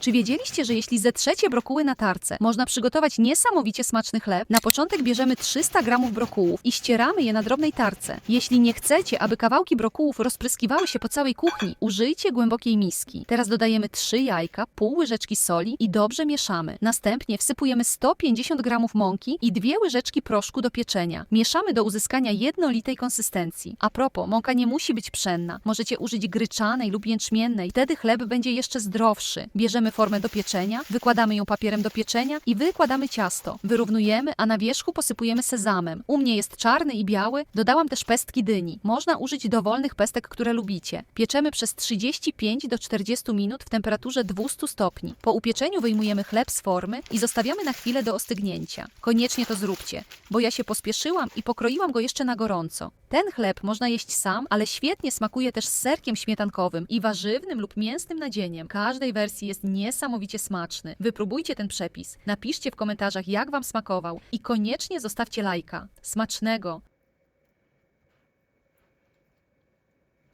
Czy wiedzieliście, że jeśli zetrzecie brokuły na tarce, można przygotować niesamowicie smaczny chleb? Na początek bierzemy 300 gramów brokułów i ścieramy je na drobnej tarce. Jeśli nie chcecie, aby kawałki brokułów rozpryskiwały się po całej kuchni, użyjcie głębokiej miski. Teraz dodajemy 3 jajka, pół łyżeczki soli i dobrze mieszamy. Następnie wsypujemy 150 gramów mąki i dwie łyżeczki proszku do pieczenia. Mieszamy do uzyskania jednolitej konsystencji. A propos, mąka nie musi być pszenna. Możecie użyć gryczanej lub jęczmiennej. Wtedy chleb będzie jeszcze zdrowszy. Bierzemy formę do pieczenia, wykładamy ją papierem do pieczenia i wykładamy ciasto. Wyrównujemy, a na wierzchu posypujemy sezamem. U mnie jest czarny i biały. Dodałam też pestki dyni. Można użyć dowolnych pestek, które lubicie. Pieczemy przez 35 do 40 minut w temperaturze 200 stopni. Po upieczeniu wyjmujemy chleb z formy i zostawiamy na chwilę do ostygnięcia. Koniecznie to zróbcie, bo ja się pospieszyłam i pokroiłam go jeszcze na gorąco. Ten chleb można jeść sam, ale świetnie smakuje też z serkiem śmietankowym i warzywnym lub mięsnym nadzieniem. Każdej wersji jest niesamowicie smaczny. Wypróbujcie ten przepis. Napiszcie w komentarzach, jak Wam smakował i koniecznie zostawcie lajka. Smacznego!